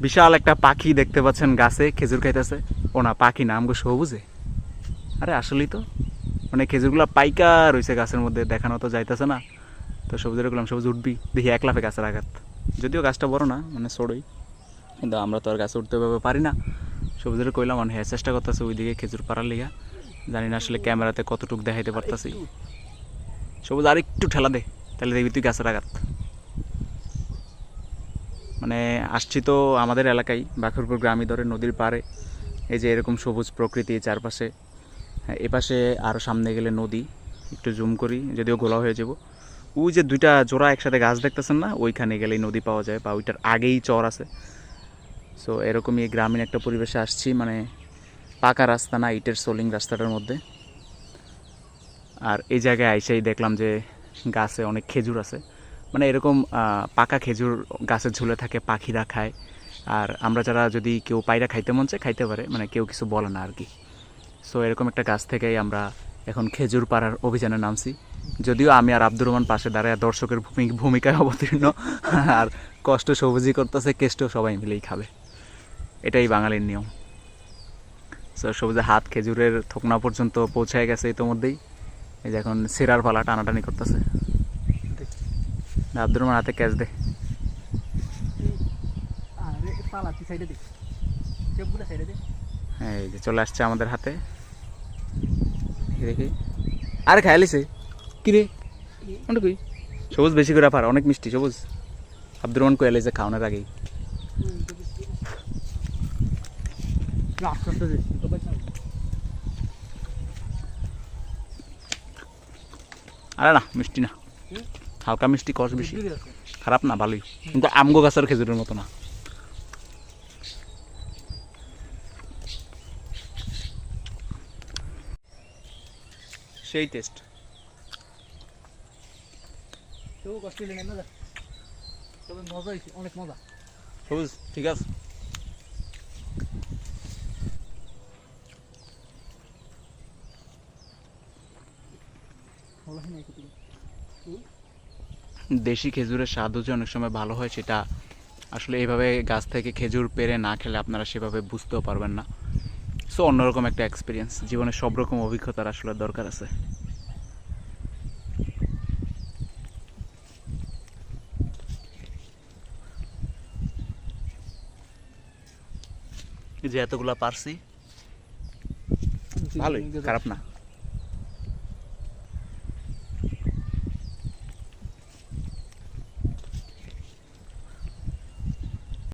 বিশাল একটা পাখি দেখতে পাচ্ছেন গাছে, খেজুর খাইতেছে। ও না, পাখি না, আমগো সবুজে। আরে, আসলেই তো। মানে খেজুরগুলো পাইকা রয়েছে গাছের মধ্যে, দেখানো তো যাইতেছে না। তো সবুজের করলাম সবুজ উঠবি, দেখি এক লাফে গাছের আঘাত। যদিও গাছটা বড় না মানে সরই। কিন্তু আমরা তো আর গাছে উঠতে পারি না। সবুজের কইলাম মানে হ্যাঁ চেষ্টা করতেছে ওইদিকে খেজুর পাড়ার লিগা। জানি না আসলে ক্যামেরাতে কতটুকু দেখাইতে পারতাছি। সবুজ আর একটু ঠেলা দে, তাহলে দেখবি তুই গাছের আঘাত। মানে আসছি তো আমাদের এলাকায় বাখরপুর গ্রামী ধরে নদীর পাড়ে। এই যে এরকম সবুজ প্রকৃতি চারপাশে হ্যাঁ, এপাশে আরও সামনে গেলে নদী একটু জুম করি যদিও গোলা হয়ে যাব। ওই যে দুইটা জোড়া একসাথে গাছ দেখতেছেন না ওইখানে গেলেই নদী পাওয়া যায় বা ওইটার আগেই চর আছে। সো এরকমই গ্রামীণ একটা পরিবেশে আসছি মানে পাকা রাস্তা না ইটের সোলিং রাস্তাটার মধ্যে। আর এই জায়গায় আইসাই দেখলাম যে গাছে অনেক খেজুর আছে। মানে এরকম পাকা খেজুর গাছে ঝুলে থাকে, পাখিরা খায়। আর আমরা যারা যদি কেউ পায়রা খাইতে মন চায়, খাইতে পারে। মানে কেউ কিছু বলে না আর কি সো এরকম একটা গাছ থেকেই আমরা এখন খেজুর পাড়ার অভিযানে নামছি। যদিও আমি আর আব্দুর রহমান পাশে দাঁড়ায় দর্শকের ভূমি- ভূমিকায় অবতীর্ণ। আর কষ্ট সবুজি করতেছে, কেষ্ট সবাই মিলেই খাবে। এটাই বাঙালির নিয়ম। সো সবুজে হাত খেজুরের থোকনা পর্যন্ত পৌঁছায় গেছে ইতোমধ্যেই। এই যে এখন সেরার পালা টানাটানি করতেছে। আব্দুর রহমান হাতে ক্যাচ দে। হ্যাঁ এই যে চলে আসছে আমাদের হাতে। দেখি আরে খাইলিছে কি রে? কই? সবুজ বেশি করে পার অনেক মিষ্টি সবুজ। আব্দুর রহমান কয়ে যে খাওয়ানোর আগেই। আরে না মিষ্টি না। হালকা মিষ্টি কষ বেশি খারাপ না ভালোই। কিন্তু আমগো গাছের খেজুরের মতো না। সেই টেস্ট মজা। অনেক মজা। সবুজ ঠিক আছে। দেশি খেজুরের স্বাদও যে অনেক সময় ভালো হয় সেটা আসলে এইভাবে গাছ থেকে খেজুর পেরে না খেলে আপনারা সেভাবে বুঝতেও পারবেন না। সো অন্যরকম একটা এক্সপিরিয়েন্স জীবনে সব রকম অভিজ্ঞতার আসলে দরকার আছে। যে এতগুলা পারছি। ভালোই, খারাপ না।